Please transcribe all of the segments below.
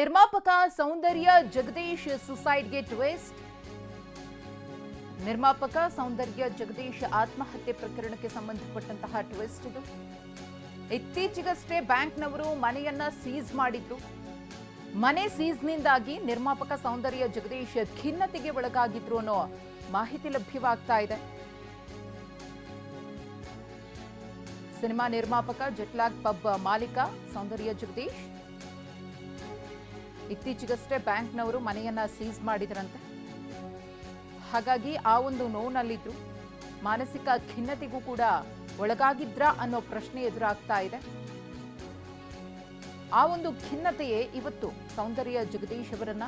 ನಿರ್ಮಾಪಕ ಸೌಂದರ್ಯ ಜಗದೀಶ್ ಸುಸೈಡ್ಗೆ ಟ್ವಿಸ್ಟ್. ನಿರ್ಮಾಪಕ ಸೌಂದರ್ಯ ಜಗದೀಶ್ ಆತ್ಮಹತ್ಯೆ ಪ್ರಕರಣಕ್ಕೆ ಸಂಬಂಧಪಟ್ಟಂತಹ ಟ್ವಿಸ್ಟ್ ಇದು. ಇತ್ತೀಚೆಗಷ್ಟೇ ಬ್ಯಾಂಕ್ನವರು ಮನೆಯನ್ನ ಸೀಸ್ ಮಾಡಿದ್ರು. ಮನೆ ಸೀಸ್ನಿಂದಾಗಿ ನಿರ್ಮಾಪಕ ಸೌಂದರ್ಯ ಜಗದೀಶ್ ಖಿನ್ನತೆಗೆ ಒಳಗಾಗಿದ್ರು ಅನ್ನೋ ಮಾಹಿತಿ ಲಭ್ಯವಾಗ್ತಾ ಇದೆ. ಸಿನಿಮಾ ನಿರ್ಮಾಪಕ ಜಟ್ಲಾಗ್ ಪಬ್ ಮಾಲೀಕ ಸೌಂದರ್ಯ ಜಗದೀಶ್. ಇತ್ತೀಚೆಗಷ್ಟೇ ಬ್ಯಾಂಕ್ನವರು ಮನೆಯನ್ನ ಸೀಸ್ ಮಾಡಿದ್ರಂತೆ. ಹಾಗಾಗಿ ಆ ಒಂದು ನೋವಿನಲ್ಲಿದ್ರು ಮಾನಸಿಕ ಖಿನ್ನತೆಗೂ ಕೂಡ ಒಳಗಾಗಿದ್ರಾ ಅನ್ನೋ ಪ್ರಶ್ನೆ ಎದುರಾಗ್ತಾ ಇದೆ. ಆ ಒಂದು ಖಿನ್ನತೆಯೇ ಇವತ್ತು ಸೌಂದರ್ಯ ಜಗದೀಶ್ ಅವರನ್ನ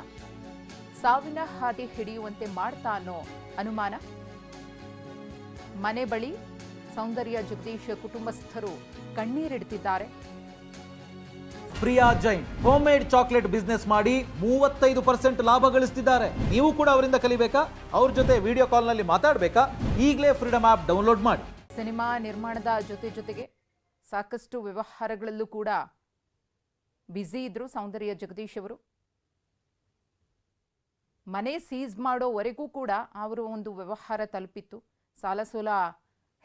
ಸಾವಿನ ಹಾದಿ ಹಿಡಿಯುವಂತೆ ಮಾಡ್ತಾ ಅನ್ನೋ ಅನುಮಾನ? ಮನೆ ಬಳಿ ಸೌಂದರ್ಯ ಜಗದೀಶ್ ಕುಟುಂಬಸ್ಥರು ಕಣ್ಣೀರಿಡ್ತಿದ್ದಾರೆ. Priya Jain home made chocolate business ಮಾಡಿ ಮೂವತ್ತೈದು ಪರ್ಸೆಂಟ್ ಲಾಭ ಗಳಿಸ್ತಿದ್ದಾರೆ. ನೀವು ಕೂಡ ಅವರಿಂದ ಕಲಿಬೇಕಾ? ಅವ್ರ ಜೊತೆ ವಿಡಿಯೋ ಕಾಲ್ನಲ್ಲಿ ಮಾತಾಡಬೇಕಾ? ಈಗಲೇ ಫ್ರೀಡಮ್ ಆಪ್ ಡೌನ್ಲೋಡ್ ಮಾಡಿ. ಸಿನಿಮಾ ನಿರ್ಮಾಣದ ಜೊತೆ ಜೊತೆಗೆ ಸಾಕಷ್ಟು ವ್ಯವಹಾರಗಳಲ್ಲೂ ಕೂಡ ಬ್ಯುಸಿ ಇದ್ರು ಸೌಂದರ್ಯ ಜಗದೀಶ್ ಅವರು. ಮನೆ ಸೀಸ್ ಮಾಡೋವರೆಗೂ ಕೂಡ ಅವರು ಒಂದು ವ್ಯವಹಾರ ತಲುಪಿತ್ತು. ಸಾಲ ಸೋಲ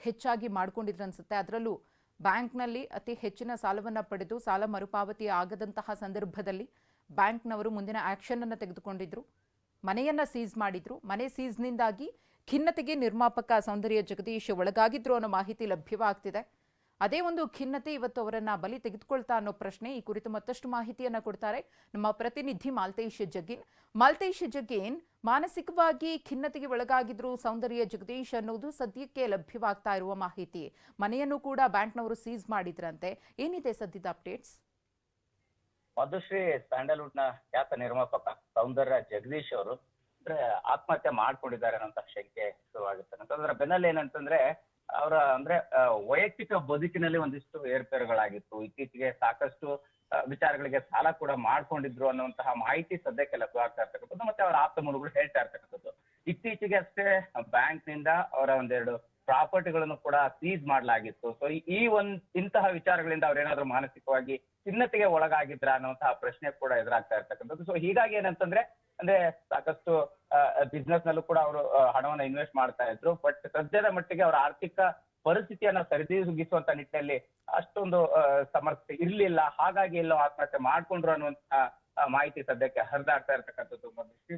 ಹೆಚ್ಚಾಗಿ ಮಾಡ್ಕೊಂಡಿದ್ರು ಅನ್ಸುತ್ತೆ. ಅದರಲ್ಲೂ ಬ್ಯಾಂಕ್ನಲ್ಲಿ ಅತಿ ಹೆಚ್ಚಿನ ಸಾಲವನ್ನು ಪಡೆದು ಸಾಲ ಮರುಪಾವತಿ ಆಗದಂತಹ ಸಂದರ್ಭದಲ್ಲಿ ಬ್ಯಾಂಕ್ನವರು ಮುಂದಿನ ಆ್ಯಕ್ಷನನ್ನು ತೆಗೆದುಕೊಂಡಿದ್ರು. ಮನೆಯನ್ನು ಸೀಸ್ ಮಾಡಿದ್ರು. ಮನೆ ಸೀಸ್ನಿಂದಾಗಿ ಖಿನ್ನತೆಗೆ ನಿರ್ಮಾಪಕ ಸೌಂದರ್ಯ ಜಗದೀಶ್ ಒಳಗಾಗಿದ್ರು ಅನ್ನೋ ಮಾಹಿತಿ ಲಭ್ಯವಾಗ್ತಿದೆ. ಅದೇ ಒಂದು ಖಿನ್ನತೆ ಇವತ್ತು ಅವರನ್ನ ಬಲಿ ತೆಗೆದುಕೊಳ್ತಾ ಅನ್ನೋ ಪ್ರಶ್ನೆ ಈ ಕುರಿತು ಮತ್ತಷ್ಟು ಮಾಹಿತಿಯನ್ನ ಕೊಡ್ತಾರೆ. ನಮ್ಮ ಪ್ರತಿನಿಧಿ ಮಾಲ್ತೇಶ್ ಜಗ್ಗಿನ್. ಮಾಲ್ತೇಶ್ ಜಗ್ಗಿನ್, ಮಾನಸಿಕವಾಗಿ ಖಿನ್ನತೆಗೆ ಒಳಗಾಗಿದ್ರು ಸೌಂದರ್ಯ ಜಗದೀಶ್ ಅನ್ನೋದು ಸದ್ಯಕ್ಕೆ ಲಭ್ಯವಾಗ್ತಾ ಇರುವ ಮಾಹಿತಿ. ಮನೆಯನ್ನು ಕೂಡ ಬ್ಯಾಂಕ್ನವರು ಸೀಸ್ ಮಾಡಿದ್ರಂತೆ. ಏನಿದೆ ಸದ್ಯದ ಅಪ್ಡೇಟ್ಸ್? ಮಧುಶ್ರೀ ಸ್ಯಾಂಡಲ್ವುಡ್ನ ಖ್ಯಾತ ನಿರ್ಮಾಪಕ ಸೌಂದರ್ಯ ಜಗದೀಶ್ ಅವರು ಆತ್ಮಹತ್ಯೆ ಮಾಡ್ಕೊಂಡಿದ್ದಾರೆ ಅನ್ನೋಂತ ಶಂಕೆ ಶುರುವಾಗುತ್ತೆ. ಅಂತಂದ್ರೆ ಬೆನ್ನಲ್ಲಿ ಏನಂತಂದ್ರೆ ಅವರ ಅಂದ್ರೆ ವೈಯಕ್ತಿಕ ಬದುಕಿನಲ್ಲಿ ಒಂದಿಷ್ಟು ಏರ್ಪೇರುಗಳಾಗಿತ್ತು. ಇತ್ತೀಚೆಗೆ ಸಾಕಷ್ಟು ವಿಚಾರಗಳಿಗೆ ಸಾಲ ಕೂಡ ಮಾಡ್ಕೊಂಡಿದ್ರು ಅನ್ನುವಂತಹ ಮಾಹಿತಿ ಸದ್ಯಕ್ಕೆ ಲಭ್ಯವಾಗ್ತಾ ಇರ್ತಕ್ಕಂಥದ್ದು ಮತ್ತೆ ಅವರ ಆಪ್ತ ಮೂಲಗಳು ಹೇಳ್ತಾ ಇರ್ತಕ್ಕಂಥದ್ದು. ಇತ್ತೀಚೆಗೆ ಅಷ್ಟೇ ಬ್ಯಾಂಕ್ನಿಂದ ಅವರ ಒಂದೆರಡು ಪ್ರಾಪರ್ಟಿಗಳನ್ನು ಕೂಡ ಸೀಸ್ ಮಾಡಲಾಗಿತ್ತು. ಸೊ ಈ ಒಂದ್, ಇಂತಹ ವಿಚಾರಗಳಿಂದ ಅವ್ರೇನಾದ್ರೂ ಮಾನಸಿಕವಾಗಿ ಖಿನ್ನತೆಗೆ ಒಳಗಾಗಿದ್ರ ಅನ್ನುವಂತಹ ಪ್ರಶ್ನೆ ಕೂಡ ಎದುರಾಗ್ತಾ ಇರ್ತಕ್ಕಂಥದ್ದು. ಸೊ ಹೀಗಾಗಿ ಏನಂತಂದ್ರೆ ಅಂದ್ರೆ ಸಾಕಷ್ಟು ಬಿಸ್ನೆಸ್ ನಲ್ಲೂ ಕೂಡ ಅವರು ಹಣವನ್ನ ಇನ್ವೆಸ್ಟ್ ಮಾಡ್ತಾ ಇದ್ರು. ಬಟ್ ಸದ್ಯದ ಮಟ್ಟಿಗೆ ಅವರ ಆರ್ಥಿಕ ಪರಿಸ್ಥಿತಿಯನ್ನ ಸರಿದೂಗಿಸುವಂತ ನಿಟ್ಟಿನಲ್ಲಿ ಅಷ್ಟೊಂದು ಸಮರ್ಥ ಸಮರ್ಥತೆ ಇರ್ಲಿಲ್ಲ. ಹಾಗಾಗಿ ಎಲ್ಲೋ ಆತ್ಮಹತ್ಯೆ ಮಾಡ್ಕೊಂಡ್ರು ಅನ್ನುವಂತ ಮಾಹಿತಿ ಸದ್ಯಕ್ಕೆ ಹರಿದಾಡ್ತಾ ಇರ್ತಕ್ಕಂಥದ್ದು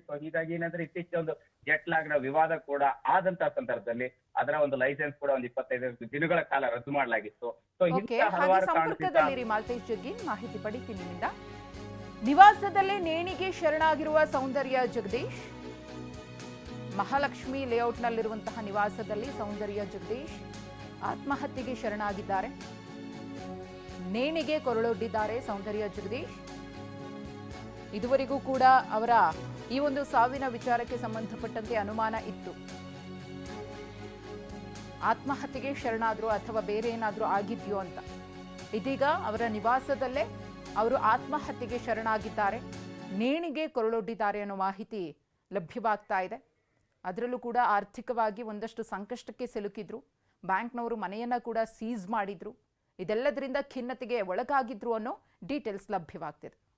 ಸೊ ಹೀಗಾಗಿ ಏನಂದ್ರೆ ಇತ್ತೀಚೆಗೆ ಒಂದು ಜೆಟ್ ಲಾಗ್ನ ವಿವಾದ ಕೂಡ ಆದಂತಹ ಸಂದರ್ಭದಲ್ಲಿ ಅದರ ಒಂದು ಲೈಸೆನ್ಸ್ ಕೂಡ ಒಂದು ಇಪ್ಪತ್ತೈದು ದಿನಗಳ ಕಾಲ ರದ್ದು ಮಾಡಲಾಗಿತ್ತು. ಸೊ ಇಂತಹ ಹಲವಾರು ಮಾಹಿತಿ ಪಡಿತೀನಿ ನಿವಾಸದಲ್ಲೇ ನೇಣಿಗೆ ಶರಣಾಗಿರುವ ಸೌಂದರ್ಯ ಜಗದೀಶ್. ಮಹಾಲಕ್ಷ್ಮಿ ಲೇಔಟ್ನಲ್ಲಿರುವಂತಹ ನಿವಾಸದಲ್ಲಿ ಸೌಂದರ್ಯ ಜಗದೀಶ್ ಆತ್ಮಹತ್ಯೆಗೆ ಶರಣಾಗಿದ್ದಾರೆ. ನೇಣಿಗೆ ಕೊರಳೊಡ್ಡಿದ್ದಾರೆ ಸೌಂದರ್ಯ ಜಗದೀಶ್. ಇದುವರೆಗೂ ಕೂಡ ಅವರ ಈ ಒಂದು ಸಾವಿನ ವಿಚಾರಕ್ಕೆ ಸಂಬಂಧಪಟ್ಟಂತೆ ಅನುಮಾನ ಇತ್ತು. ಆತ್ಮಹತ್ಯೆಗೆ ಶರಣಾದ್ರು ಅಥವಾ ಬೇರೆ ಏನಾದ್ರೂ ಆಗಿದ್ಯೋ ಅಂತ. ಇದೀಗ ಅವರ ನಿವಾಸದಲ್ಲೇ ಅವರು ಆತ್ಮಹತ್ಯೆಗೆ ಶರಣಾಗಿದ್ದಾರೆ, ನೇಣಿಗೆ ಕೊರಳೊಡ್ಡಿದ್ದಾರೆ ಅನ್ನೋ ಮಾಹಿತಿ ಲಭ್ಯವಾಗ್ತಾ ಇದೆ. ಅದರಲ್ಲೂ ಕೂಡ ಆರ್ಥಿಕವಾಗಿ ಒಂದಷ್ಟು ಸಂಕಷ್ಟಕ್ಕೆ ಸಿಲುಕಿದ್ರು. ಬ್ಯಾಂಕ್ನವರು ಮನೆಯನ್ನು ಕೂಡ ಸೀಸ್ ಮಾಡಿದ್ರು. ಇದೆಲ್ಲದರಿಂದ ಖಿನ್ನತೆಗೆ ಒಳಗಾಗಿದ್ರು ಅನ್ನೋ ಡೀಟೇಲ್ಸ್ ಲಭ್ಯವಾಗ್ತಿದೆ.